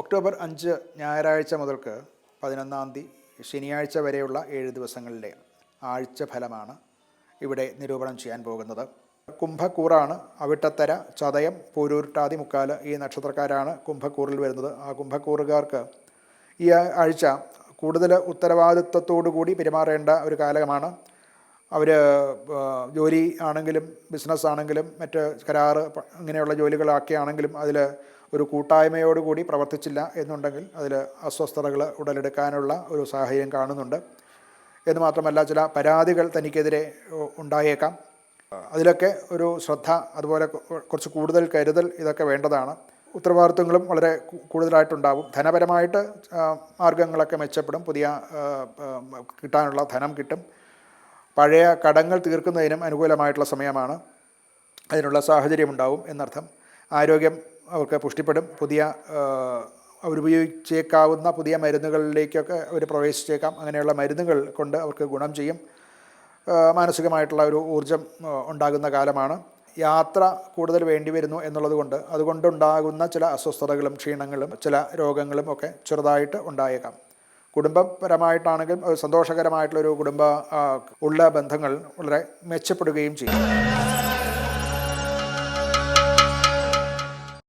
October അഞ്ച് ഞായറാഴ്ച മുതൽക്ക് പതിനൊന്നാം തീയതി ശനിയാഴ്ച വരെയുള്ള ഏഴ് ദിവസങ്ങളിലെ ആഴ്ച ഫലമാണ് ഇവിടെ നിരൂപണം ചെയ്യാൻ പോകുന്നത്. കുംഭക്കൂറാണ് അവിട്ടത്തര ചതയം പൂരൂരുട്ടാതി മുക്കാൽ ഈ നക്ഷത്രക്കാരാണ് കുംഭക്കൂറിൽ വരുന്നത്. ആ കുംഭക്കൂറുകാർക്ക് ഈ ആഴ്ച കൂടുതൽ ഉത്തരവാദിത്വത്തോടു കൂടി പെരുമാറേണ്ട ഒരു കാലമാണ്. അവർ ജോലി ആണെങ്കിലും ബിസിനസ് ആണെങ്കിലും മറ്റ് കരാറ് ഇങ്ങനെയുള്ള ജോലികളൊക്കെ ആണെങ്കിലും അതിൽ ഒരു കൂട്ടായ്മയോടുകൂടി പ്രവർത്തിച്ചില്ല എന്നുണ്ടെങ്കിൽ അതിൽ അസ്വസ്ഥതകൾ ഉടലെടുക്കാനുള്ള ഒരു സാഹചര്യം കാണുന്നുണ്ട്. എന്ന് മാത്രമല്ല ചില പരാതികൾ തനിക്കെതിരെ ഉണ്ടായേക്കാം. അതിലൊക്കെ ഒരു ശ്രദ്ധ അതുപോലെ കുറച്ച് കൂടുതൽ കരുതൽ ഇതൊക്കെ വേണ്ടതാണ്. ഉത്തരവാദിത്വങ്ങളും വളരെ കൂടുതലായിട്ടുണ്ടാവും. ധനപരമായിട്ട് മാർഗങ്ങളൊക്കെ മെച്ചപ്പെടും. പുതിയ കിട്ടാനുള്ള ധനം കിട്ടും. പഴയ കടങ്ങൾ തീർക്കുന്നതിനും അനുകൂലമായിട്ടുള്ള സമയമാണ്. അതിനുള്ള സാഹചര്യമുണ്ടാവും എന്നർത്ഥം. ആരോഗ്യം അവർക്ക് പുഷ്ടിപ്പെടും. പുതിയ അവരുപയോഗിച്ചേക്കാവുന്ന പുതിയ മരുന്നുകളിലേക്കൊക്കെ അവർ പ്രവേശിച്ചേക്കാം. അങ്ങനെയുള്ള മരുന്നുകൾ കൊണ്ട് അവർക്ക് ഗുണം ചെയ്യും. മാനസികമായിട്ടുള്ള ഒരു ഊർജം ഉണ്ടാകുന്ന കാലമാണ്. യാത്ര കൂടുതൽ വേണ്ടി വരുന്നു എന്നുള്ളത് കൊണ്ട് അതുകൊണ്ടുണ്ടാകുന്ന ചില അസ്വസ്ഥതകളും ക്ഷീണങ്ങളും ചില രോഗങ്ങളും ഒക്കെ ചെറുതായിട്ട് ഉണ്ടായേക്കാം. കുടുംബപരമായിട്ടാണെങ്കിലും സന്തോഷകരമായിട്ടുള്ളൊരു കുടുംബ ഉള്ള ബന്ധങ്ങൾ വളരെ മെച്ചപ്പെടുകയും ചെയ്യും.